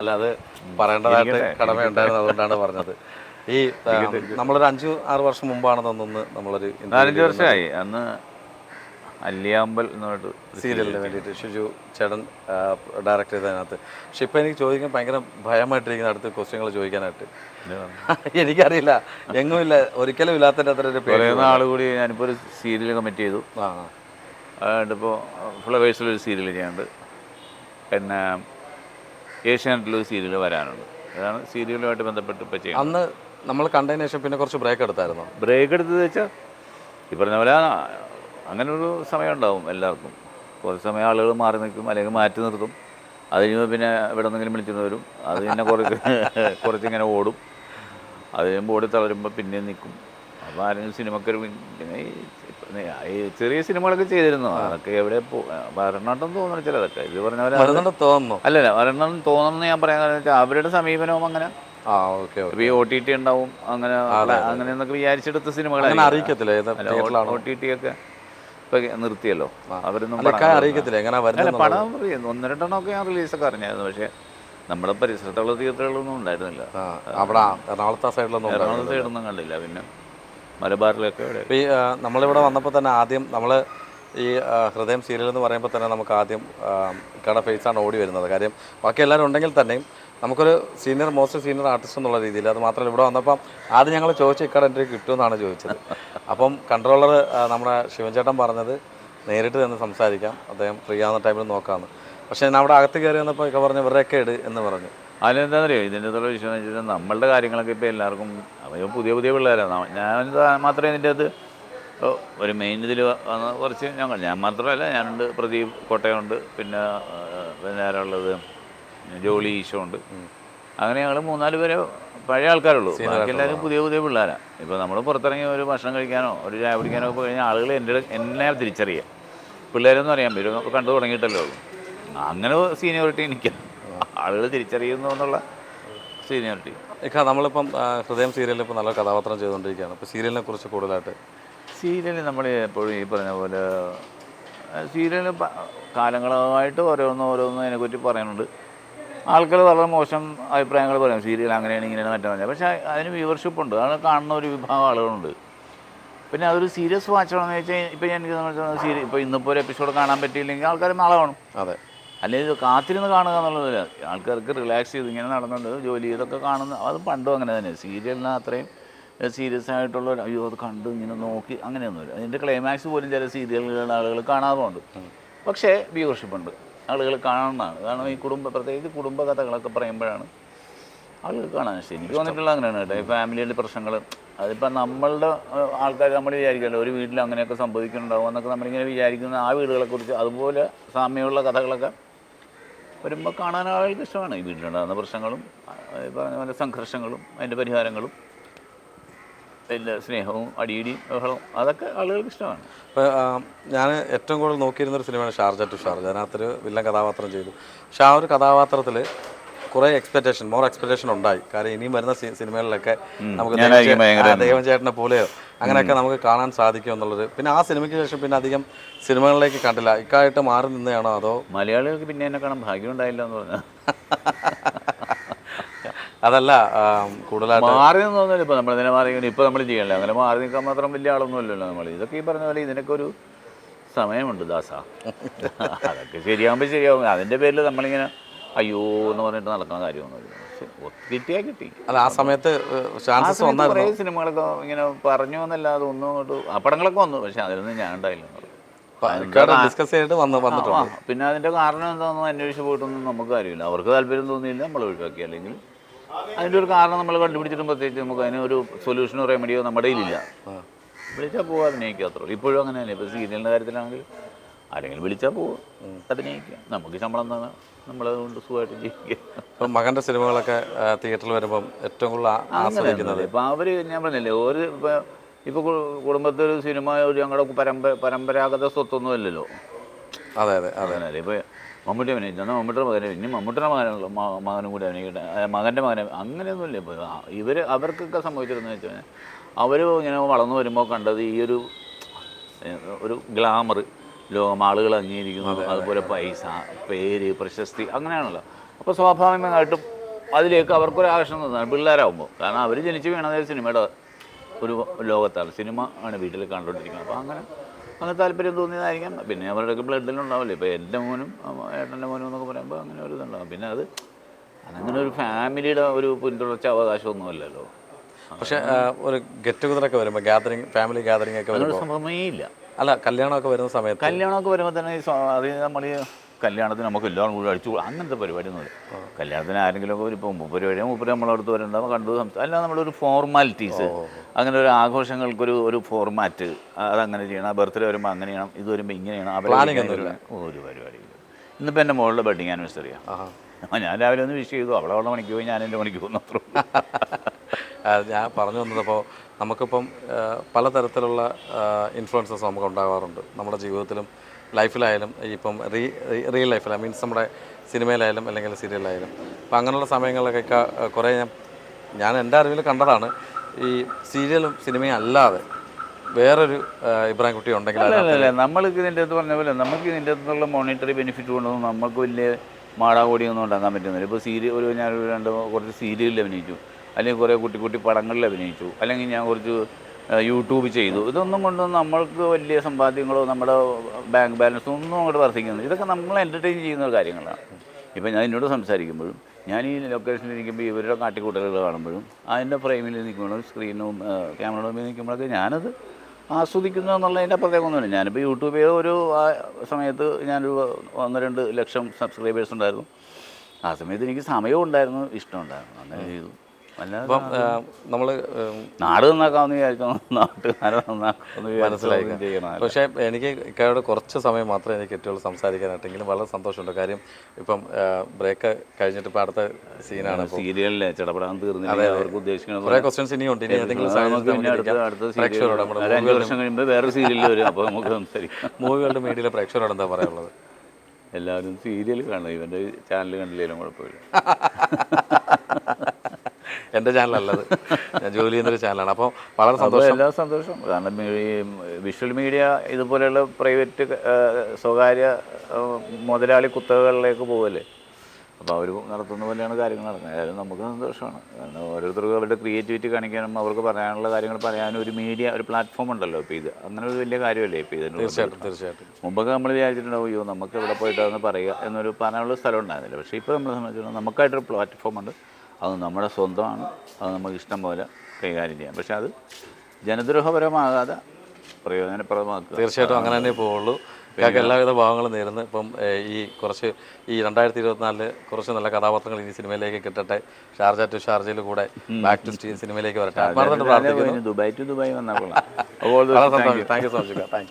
അല്ല അത് പറയേണ്ടതായിട്ട് കടമയുണ്ടായിരുന്നു അതുകൊണ്ടാണ് പറഞ്ഞത്. ഈ നമ്മളൊരു അഞ്ചു ആറ് വർഷം മുമ്പാണ് തന്നൊന്ന് നമ്മളൊരു നാലഞ്ച് വർഷമായി. അന്ന് അല്ലിയാമ്പൽ എന്നുള്ള സീരിയലിന് വേണ്ടിയിട്ട് ഷിജു ചേട്ടൻ ഡയറക്റ്റ് ചെയ്തതിനകത്ത്. പക്ഷെ ഇപ്പം എനിക്ക് ചോദിക്കാൻ ഭയങ്കര ഭയമായിട്ടിരിക്കുന്ന അടുത്ത് ക്വസ്റ്റ്യങ്ങൾ ചോദിക്കാനായിട്ട്. എനിക്കറിയില്ല. എങ്ങുമില്ല ഒരിക്കലും ഇല്ലാത്തതിന്റെ അത്ര ഒരു പേര് ആൾ കൂടി ഞാനിപ്പോൾ ഒരു സീരിയൽ കമ്മിറ്റ് ചെയ്തു. ആ അതുകൊണ്ടിപ്പോൾ ഫ്ലവേഴ്സിലൊരു സീരിയൽ ചെയ്യാണ്ട് പിന്നെ ഏഷ്യാനെറ്റിലൊരു സീരിയൽ വരാനുണ്ട്. അതാണ് സീരിയലുമായിട്ട് ബന്ധപ്പെട്ട് ഇപ്പോൾ ചെയ്യുന്നത്. അന്ന് നമ്മൾ കണ്ടതിന് ശേഷം പിന്നെ കുറച്ച് ബ്രേക്ക് എടുത്തായിരുന്നു? ബ്രേക്ക് എടുത്തത് വെച്ചാൽ ഈ പറഞ്ഞ പോലെ അങ്ങനെ ഒരു സമയം ഉണ്ടാവും എല്ലാവർക്കും. കുറച്ച് സമയം ആളുകൾ മാറി നിൽക്കും അല്ലെങ്കിൽ മാറ്റി നിർത്തും. അത് കഴിയുമ്പോൾ പിന്നെ ഇവിടെ നിന്നെങ്കിലും വിളിച്ചിട്ട് വരും. അത് പിന്നെ കുറച്ച് കുറച്ചിങ്ങനെ ഓടും. അത് കഴിയുമ്പോൾ ഓടി തളരുമ്പോൾ പിന്നെയും നിൽക്കും. അപ്പോൾ ആരെങ്കിലും സിനിമക്കൊരു പിന്നെ ഈ ചെറിയ സിനിമകളൊക്കെ ചെയ്തിരുന്നു. അതൊക്കെ എവിടെ വരണോട്ടം തോന്നുന്നു ചിലതൊക്കെ. ഇത് പറഞ്ഞ പോലെ അല്ലല്ല വരണം തോന്നുന്നു ഞാൻ പറയാൻ കാരണം വെച്ചാൽ അവരുടെ സമീപനവും അങ്ങനെ. ഈ ഒ ടി ടി ഉണ്ടാവും അങ്ങനെ അങ്ങനെ എന്നൊക്കെ വിചാരിച്ചെടുത്ത സിനിമകൾ അറിയിക്കത്തില്ല ഒ ടി ടി ഒക്കെ ഇപ്പൊ നിർത്തിയല്ലോ. അവരൊന്നും അറിയിക്കത്തില്ല എങ്ങനെ പടം ഒന്ന് രണ്ടെണ്ണമൊക്കെ ഞാൻ റിലീസൊക്കെ അറിഞ്ഞായിരുന്നു പക്ഷേ നമ്മുടെ പരിസരത്തുള്ള തിയേറ്ററുകളൊന്നും ഉണ്ടായിരുന്നില്ല. അവിടെ എറണാകുളത്തെ സൈഡിലൊന്നും എറണാകുളത്തെ സൈഡൊന്നും കണ്ടില്ല പിന്നെ മലബാറിലൊക്കെ ഇവിടെ. ഈ നമ്മളിവിടെ വന്നപ്പോൾ തന്നെ ആദ്യം നമ്മൾ ഈ ഹൃദയം സീരിയൽ എന്ന് പറയുമ്പോൾ തന്നെ നമുക്ക് ആദ്യം ഇക്കടെ ഫേസാണ് ഓടി വരുന്നത്. കാര്യം ബാക്കി എല്ലാവരും ഉണ്ടെങ്കിൽ തന്നെയും നമുക്കൊരു സീനിയർ മോസ്റ്റ് സീനിയർ ആർട്ടിസ്റ്റ് എന്നുള്ള രീതിയിൽ അത് മാത്രമല്ല ഇവിടെ വന്നപ്പം ആദ്യം ഞങ്ങൾ ചോദിച്ചു ഇക്കട എന്റെ കിട്ടുമെന്നാണ് ചോദിച്ചത്. അപ്പം കൺട്രോളർ നമ്മുടെ ശിവൻചേട്ടൻ പറഞ്ഞത് നേരിട്ട് തന്നെ സംസാരിക്കാം. അദ്ദേഹം ഫ്രീ ആവുന്ന ടൈമിൽ നോക്കാമെന്ന് പക്ഷേ ഞാൻ അവിടെ അകത്ത് കയറി വന്നപ്പോൾ ഇക്ക പറഞ്ഞു ഇവരുടെയൊക്കെ ഇട് എന്ന് പറഞ്ഞു. അതിനെന്താണെന്നറിയോ ഇതിന്റെ അകത്തുള്ള വിഷയം എന്ന് വെച്ചാൽ നമ്മളുടെ കാര്യങ്ങളൊക്കെ ഇപ്പോൾ എല്ലാവർക്കും അവയോ പുതിയ പുതിയ പിള്ളേരാണ് ഞാൻ മാത്രമേ ഇതിന്റെ അകത്ത് ഒരു മെയിൻ ഇതിൽ വന്ന കുറച്ച് ഞങ്ങൾ ഞാൻ മാത്രമല്ല ഞാനുണ്ട് പ്രദീപ് കോട്ടയമുണ്ട് പിന്നെ പിന്നെ ആരാളുള്ളത്? ജോളി ഈശോ ഉണ്ട്. അങ്ങനെ ഞങ്ങൾ മൂന്നാൽ പേരെ പഴയ ആൾക്കാരുള്ളൂ. ബാക്കി എല്ലാവരും പുതിയ പുതിയ പിള്ളേരാണ് ഇപ്പോൾ നമ്മൾ പുറത്തിറങ്ങി ഒരു ഭക്ഷണം കഴിക്കാനോ ഒരു ചായ കുടിക്കാനോ ഒക്കെ കഴിഞ്ഞാൽ ആളുകൾ എന്റെ എന്നെ തിരിച്ചറിയാം. പിള്ളേരെന്ന് അറിയാൻ പറ്റും കണ്ടു തുടങ്ങിയിട്ടല്ലോ അങ്ങനെ സീനിയോറിറ്റി എനിക്ക് ആളുകൾ തിരിച്ചറിയുന്നു എന്നുള്ള സീനിയോറിറ്റി. ഇക്ക നമ്മളിപ്പം ഹൃദയം സീരിയലിൽ ഇപ്പോൾ നല്ല കഥാപാത്രം ചെയ്തുകൊണ്ടിരിക്കുകയാണ്. ഇപ്പോൾ സീരിയലിനെ കുറിച്ച് കൂടുതലായിട്ട്. സീരിയൽ നമ്മൾ എപ്പോഴും ഈ പറഞ്ഞ പോലെ സീരിയൽ കാലങ്ങളായിട്ട് ഓരോന്നും ഓരോന്നും അതിനെക്കുറിച്ച് പറയുന്നുണ്ട്. ആൾക്കാർ വളരെ മോശം അഭിപ്രായങ്ങൾ പറയും. സീരിയൽ അങ്ങനെയാണ് ഇങ്ങനെയാണ് മറ്റേ പക്ഷേ അതിന് വ്യൂവർഷിപ്പ് ഉണ്ട് അത് കാണുന്ന ഒരു വിഭാഗം ആളുകളുണ്ട്. പിന്നെ അതൊരു സീരിയസ് വാച്ചാണെന്ന് വെച്ചാൽ ഇപ്പോൾ ഞാൻ എനിക്ക് സീരിയൽ ഇപ്പോൾ ഇന്നിപ്പോൾ ഒരു എപ്പിസോഡ് കാണാൻ പറ്റിയില്ലെങ്കിൽ ആൾക്കാർ നാളെ കാണും. അതെ. അല്ലെങ്കിൽ കാത്തിരുന്ന് കാണുക എന്നുള്ളതല്ല. ആൾക്കാർക്ക് റിലാക്സ് ചെയ്ത് ഇങ്ങനെ നടന്നുണ്ട് ജോലി ചെയ്തൊക്കെ കാണുന്ന അത് പണ്ടും അങ്ങനെ തന്നെ. സീരിയലിന് അത്രയും സീരിയസ് ആയിട്ടുള്ള ഒരു അയ്യോ അത് കണ്ടു ഇങ്ങനെ നോക്കി അങ്ങനെയൊന്നുമില്ല അതിന്റെ ക്ലൈമാക്സ് പോലും ചില സീരിയലുകളുടെ ആളുകൾ കാണാറുമുണ്ട് പക്ഷേ വ്യൂവർഷിപ്പ് ഉണ്ട്. ആളുകൾ കാണുന്നതാണ്. കാരണം ഈ കുടുംബ പ്രത്യേകിച്ച് കുടുംബ കഥകളൊക്കെ പറയുമ്പോഴാണ് ആളുകൾ കാണാൻ ഇഷ്ടം. എനിക്ക് തോന്നിയിട്ടുള്ള അങ്ങനെയാണ് കേട്ടോ. ഈ ഫാമിലിയുടെ പ്രശ്നങ്ങൾ അതിപ്പോൾ നമ്മളുടെ ആൾക്കാർ നമ്മൾ വിചാരിക്കുമല്ലോ ഒരു വീട്ടിൽ അങ്ങനെയൊക്കെ സംഭവിക്കുന്നുണ്ടാവും എന്നൊക്കെ നമ്മളിങ്ങനെ വിചാരിക്കുന്ന ആ വീടുകളെക്കുറിച്ച് അതുപോലെ സാമ്യമുള്ള കഥകളൊക്കെ വരുമ്പോൾ കാണാൻ ആളുകൾക്ക് ഇഷ്ടമാണ്. ഈ വീട്ടിലുണ്ടാകുന്ന പ്രശ്നങ്ങളും പറഞ്ഞ പോലെ സംഘർഷങ്ങളും അതിന്റെ പരിഹാരങ്ങളും അതിന്റെ സ്നേഹവും അടിയിടിയും ബഹളവും അതൊക്കെ ആളുകൾക്ക് ഇഷ്ടമാണ്. ഇപ്പോൾ ഞാൻ ഏറ്റവും കൂടുതൽ നോക്കിയിരുന്ന ഒരു സിനിമയാണ് ഷാർജ ടു ഷാർജ. അതിനകത്തൊരു വില്ലൻ കഥാപാത്രം ചെയ്തു. പക്ഷേ ആ ഒരു കഥാപാത്രത്തിൽ കുറേ എക്സ്പെക്ടേഷൻ മോർ എക്സ്പെക്ടേഷൻ ഉണ്ടായി. കാരണം ഇനിയും വരുന്ന സിനിമകളിലൊക്കെ നമുക്ക് ദൈവം ചേട്ടനെ പോലെയോ അങ്ങനെയൊക്കെ നമുക്ക് കാണാൻ സാധിക്കും എന്നുള്ളത്. പിന്നെ ആ സിനിമയ്ക്ക് ശേഷം പിന്നെ അധികം സിനിമകളിലേക്ക് കണ്ടില്ല. ഇക്കായിട്ട് മാറി നിന്നെയാണോ അതോ? മലയാളികൾക്ക് പിന്നെ എന്നെ കാണാൻ ഭാഗ്യം ഉണ്ടായില്ല എന്ന് പറഞ്ഞാൽ അതല്ല കൂടുതലായിട്ട് മാറി നിന്നൊന്നുമില്ല ഇപ്പൊ നമ്മൾ ഇതിനെ മാറി ഇപ്പൊ നമ്മൾ ചെയ്യണല്ലേ. അങ്ങനെ മാറി നിൽക്കാൻ മാത്രം വലിയ ആളൊന്നും അല്ലല്ലോ നമ്മൾ ഇതൊക്കെ ഈ പറഞ്ഞ പോലെ ഇതിനൊക്കെ ഒരു സമയമുണ്ട് ദാസ. അതൊക്കെ ശരിയാകുമ്പോൾ ശരിയാകും അതിന്റെ പേരിൽ നമ്മളിങ്ങനെ അയ്യോ എന്ന് പറഞ്ഞിട്ട് നടക്കുന്ന കാര്യമൊന്നുമില്ല. കിട്ടിയാൽ കിട്ടി. അല്ല ആ സമയത്ത് ചാൻസസ് കുറേ സിനിമകളൊക്കെ ഇങ്ങനെ പറഞ്ഞു എന്നല്ലാതെ ഒന്നും അങ്ങോട്ട് അപ്പടങ്ങളൊക്കെ വന്നു. പക്ഷെ അതിലൊന്നും ഞാൻ ഉണ്ടായില്ല. ഡിസ്കസ് ചെയ്തിട്ട് വന്ന് വന്നിട്ടുണ്ട്. പിന്നെ അതിന്റെ കാരണം എന്താണെന്ന് അന്വേഷിച്ച് പോയിട്ടൊന്നും നമുക്ക് കാര്യമില്ല. അവർക്ക് താല്പര്യം തോന്നിയില്ല നമ്മൾ ഒഴിവാക്കി. അല്ലെങ്കിൽ അതിന്റെ ഒരു കാരണം നമ്മൾ കണ്ടുപിടിച്ചിട്ടും പ്രത്യേകിച്ച് നമുക്ക് അതിന് ഒരു സൊല്യൂഷനോ റെമഡിയോ നമ്മുടെ ഇല്ല വിളിച്ചാൽ അത്രേ ഉള്ളൂ. ഇപ്പോഴും അങ്ങനെയല്ലേ? ഇപ്പോൾ സീരിയലിന്റെ കാര്യത്തിലാണെങ്കിൽ ആരെങ്കിലും വിളിച്ചാൽ പോകും അഭിനയിക്കുക നമുക്ക് ശമ്പളം തന്നെ നമ്മളതുകൊണ്ട് സുഖമായിട്ട് ജീവിക്കുക മകന്റെ സിനിമകളൊക്കെ തിയേറ്ററിൽ വരുമ്പം ഏറ്റവും കൂടുതൽ ആസ്വദിക്കുന്നത്? ഇപ്പം അവർ ഞാൻ പറഞ്ഞില്ലേ ഒരു ഇപ്പം ഇപ്പോൾ കുടുംബത്തിൽ ഒരു സിനിമ ഒരു ഞങ്ങളുടെ പരമ്പ പരമ്പരാഗത സ്വത്തൊന്നും അല്ലല്ലോ അതെ അതെ അതെ. ഇപ്പോൾ മമ്മൂട്ടി അഭിനയിച്ചു എന്നാൽ മമ്മൂട്ടിയുടെ മകനെ ഇനി മമ്മൂട്ടിയുടെ മകനുള്ള മകനും കൂടി അഭിനയിക്കട്ടെ മകന്റെ മകനെ അങ്ങനെയൊന്നുമില്ല ഇപ്പോൾ ഇവർ അവർക്കൊക്കെ സംഭവിച്ചിരുന്നു വെച്ചാൽ അവർ ഇങ്ങനെ വളർന്നു വരുമ്പോൾ കണ്ടത് ഈ ഒരു ഒരു ഗ്ലാമർ ലോകം ആളുകൾ അംഗീകരിക്കുന്നു അതുപോലെ പൈസ പേര് പ്രശസ്തി അങ്ങനെയാണല്ലോ. അപ്പോൾ സ്വാഭാവികമായിട്ടും അതിലേക്ക് അവർക്കൊരു ആകർഷണം തോന്നാണ് പിള്ളേരാകുമ്പോൾ കാരണം അവർ ജനിച്ച് വീണത് സിനിമയുടെ ഒരു ലോകത്താണ്. സിനിമ ആണ് വീട്ടിൽ കണ്ടുകൊണ്ടിരിക്കുന്നത്. അപ്പോൾ അങ്ങനെ അങ്ങനെ താല്പര്യം തോന്നിയതായിരിക്കാം. പിന്നെ അവരുടെയൊക്കെ ബ്ലഡിലുണ്ടാവില്ലേ ഇപ്പോൾ എന്റെ മോനും ഏട്ടന്റെ മോനും എന്നൊക്കെ പറയുമ്പോൾ അങ്ങനെ ഒരു ഇതുണ്ടാവും. പിന്നെ അത് അതങ്ങനെ ഒരു ഫാമിലിയുടെ ഒരു പിന്തുടർച്ച അവകാശമൊന്നുമല്ലല്ലോ. പക്ഷേ ഒരു ഗെറ്റ് ടുഗദർ ഒക്കെ വരുമ്പോൾ ഗാദറിങ് ഫാമിലി ഗാദറിങ് ഒക്കെ വരുമ്പോൾ സംഭവമേ ഇല്ല. അല്ല കല്യാണമൊക്കെ വരുന്ന സമയത്ത്. കല്യാണമൊക്കെ വരുമ്പോൾ തന്നെ അത് നമ്മൾ കല്യാണത്തിന് നമുക്ക് എല്ലാവരും കൂടി അടിച്ചു. അങ്ങനത്തെ പരിപാടിയൊന്നുമില്ല കല്യാണത്തിന് ആരെങ്കിലും ഒക്കെ ഒരു ഇപ്പം മുപ്പത് മുപ്പര് നമ്മളടുത്ത് വരണ്ടാവും കണ്ടു സംസാരം അല്ല നമ്മളൊരു ഫോർമാലിറ്റീസ് അങ്ങനെ ഒരു ആഘോഷങ്ങൾക്കൊരു ഒരു ഫോർമാറ്റ് അതങ്ങനെ ചെയ്യണം. ബർത്ത്ഡേ വരുമ്പോൾ അങ്ങനെ ചെയ്യണം. ഇത് വരുമ്പോൾ ഇങ്ങനെ ചെയ്യണം. ഒരു പരിപാടിയില്ല. ഇന്നിപ്പോൾ എന്റെ മോളുടെ വെഡിങ് ആനിവേഴ്സറിയാണ് ആ ഞാൻ രാവിലെ ഒന്ന് വിഷ് ചെയ്തു. അവളെ അവളുടെ മണിക്ക് പോയി ഞാൻ എന്റെ മണിക്ക് പോകുന്നു അത്രേ ഞാൻ പറഞ്ഞു വന്നതപ്പോൾ നമുക്കിപ്പം പലതരത്തിലുള്ള ഇൻഫ്ലുവൻസസ് നമുക്ക് ഉണ്ടാകാറുണ്ട് നമ്മുടെ ജീവിതത്തിലും ലൈഫിലായാലും ഇപ്പം റീ റിയൽ ലൈഫിൽ മീൻസ് നമ്മുടെ സിനിമയിലായാലും അല്ലെങ്കിൽ സീരിയലായാലും അപ്പം അങ്ങനെയുള്ള സമയങ്ങളിലൊക്കെ കുറേ ഞാൻ ഞാൻ എന്റെ അറിവിൽ കണ്ടതാണ് ഈ സീരിയലും സിനിമയും അല്ലാതെ വേറൊരു ഇബ്രാഹിം കുട്ടി ഉണ്ടെങ്കിൽ നമ്മൾക്ക് ഇതിന്റെ അകത്ത് പറഞ്ഞ പോലെ നമുക്ക് ഇതിന്റെ അടുത്തുള്ള മോണിറ്ററി ബെനിഫിറ്റ് കൊണ്ടൊന്നും നമുക്ക് വലിയ മാടാകോടിയൊന്നും ഉണ്ടാക്കാൻ പറ്റുന്നില്ല. ഇപ്പോൾ സീരിയൽ ഒരു ഞാൻ രണ്ട് കുറച്ച് സീരിയലിൽ അഭിനയിച്ചു. അല്ലെങ്കിൽ കുറേ കുട്ടി കുട്ടി പടങ്ങളിൽ അഭിനയിച്ചു. അല്ലെങ്കിൽ ഞാൻ കുറച്ച് യൂട്യൂബ് ചെയ്തു. ഇതൊന്നും കൊണ്ടൊന്നും നമ്മൾക്ക് വലിയ സമ്പാദ്യങ്ങളോ നമ്മുടെ ബാങ്ക് ബാലൻസോ ഒന്നും അങ്ങോട്ട് വർദ്ധിക്കുന്നില്ല. ഇതൊക്കെ നമ്മൾ എന്റർടൈൻ ചെയ്യുന്ന കാര്യങ്ങളാണ്. ഇപ്പം ഞാൻ എന്നോട് സംസാരിക്കുമ്പോഴും ഞാൻ ഈ ലൊക്കേഷനിൽ നിൽക്കുമ്പോൾ ഇവരുടെ കാട്ടിക്കൂട്ടലുകൾ കാണുമ്പോഴും അതിന്റെ ഫ്രെയിമിൽ നിൽക്കുമ്പോഴും സ്ക്രീനും ക്യാമറയുടെ മുമ്പിൽ നിൽക്കുമ്പോഴൊക്കെ ഞാനത് ആസ്വദിക്കുന്നു എന്നുള്ളതിന്റെ പ്രത്യേകം ഒന്നുമില്ല ഞാനിപ്പോൾ യൂട്യൂബ് ചെയ്ത ഒരു ആ സമയത്ത് ഞാനൊരു ഒന്ന് രണ്ട് ലക്ഷം സബ്സ്ക്രൈബേഴ്സ് ഉണ്ടായിരുന്നു. ആ സമയത്ത് എനിക്ക് സമയവും ഉണ്ടായിരുന്നു ഇഷ്ടമുണ്ടായിരുന്നു അങ്ങനെ ചെയ്തു. അപ്പം നമ്മൾ നാട് നന്നാക്കാമെന്ന് വിചാരിച്ചു നാട്ടുകാരെ നന്നാക്കാമെന്ന് മനസ്സിലായി പക്ഷേ എനിക്ക് ഇക്കയോട് കുറച്ച് സമയം മാത്രമേ എനിക്ക് ഏറ്റവും സംസാരിക്കാനായിട്ടെങ്കിലും. വളരെ സന്തോഷമുണ്ട്. കാര്യം ഇപ്പം ബ്രേക്ക് കഴിഞ്ഞിട്ട് ഇപ്പം അടുത്ത സീനാണ് സീരിയലിലെ ചിടപെടാൻ തീർന്നില്ല. അവർക്ക് ഉദ്ദേശിക്കുന്നത് കുറേ ക്വസ്റ്റ്യൻസ് ഇനിയുണ്ട്. ഇനി ഏതെങ്കിലും വേറെ സീരിയലിൽ വരും. അപ്പോൾ നമുക്ക് സംസാരിക്കാം. മൂവികളുടെ മീഡിയയിലെ പ്രേക്ഷകരോട് എന്താ പറയാനുള്ളത്? എല്ലാവരും സീരിയൽ കാണണം ഇവന്റെ ചാനൽ കണ്ടില്ലെങ്കിലും കുഴപ്പമില്ല. എന്റെ ചാനലല്ലത്. ഞാൻ ജോലി ചെയ്യുന്നൊരു ചാനലാണ്. അപ്പോൾ വളരെ സന്തോഷം. എല്ലാ സന്തോഷം കാരണം ഈ വിഷ്വൽ മീഡിയ ഇതുപോലെയുള്ള പ്രൈവറ്റ് സ്വകാര്യ മുതലാളി കുത്തകകളിലേക്ക് പോകല്ലേ അപ്പോൾ അവർ നടത്തുന്ന പോലെയാണ് കാര്യങ്ങൾ നടക്കുന്നത്. അതായത് നമുക്ക് സന്തോഷമാണ്. കാരണം ഓരോരുത്തർക്കും അവരുടെ ക്രിയേറ്റിവിറ്റി കാണിക്കാനും അവർക്ക് പറയാനുള്ള കാര്യങ്ങൾ പറയാനും ഒരു മീഡിയ ഒരു പ്ലാറ്റ്ഫോം ഉണ്ടല്ലോ. ഇപ്പോൾ ഇത് അങ്ങനെ ഒരു വലിയ കാര്യമല്ലേ ഇപ്പോൾ ഇതിന് തീർച്ചയായിട്ടും തീർച്ചയായിട്ടും. മുമ്പൊക്കെ നമ്മൾ വിചാരിച്ചിട്ടുണ്ടാവും അയ്യോ നമുക്ക് ഇവിടെ പോയിട്ട് അതൊന്ന് പറയുക എന്നൊരു പറയാനുള്ള സ്ഥലം ഉണ്ടായിരുന്നില്ല. പക്ഷേ ഇപ്പോൾ നമ്മളെ സംബന്ധിച്ചിടത്തോളം നമുക്കായിട്ടൊരു പ്ലാറ്റ്ഫോം ഉണ്ട്. അത് നമ്മുടെ സ്വന്തമാണ്. അത് നമുക്ക് ഇഷ്ടം പോലെ കൈകാര്യം ചെയ്യാം. പക്ഷേ അത് ജനദ്രോഹപരമാകാതെ പ്രയോജനപ്രദമാക്കുക. തീർച്ചയായിട്ടും അങ്ങനെ തന്നെ പോവുള്ളൂ. ഞങ്ങൾക്ക് എല്ലാവിധ ഭാവങ്ങളും നേരുന്നു. ഇപ്പം ഈ കുറച്ച് ഈ രണ്ടായിരത്തി ഇരുപത്തിനാലിൽ കുറച്ച് നല്ല കഥാപാത്രങ്ങൾ ഇനി സിനിമയിലേക്ക് കിട്ടട്ടെ. ഷാർജ ടു ഷാർജയിൽ കൂടെ ബാക്ക് ടു സിനിമയിലേക്ക് വരട്ടെ. ദുബായ് ടു ദുബായ് വന്നാൽ thank you so much. Thank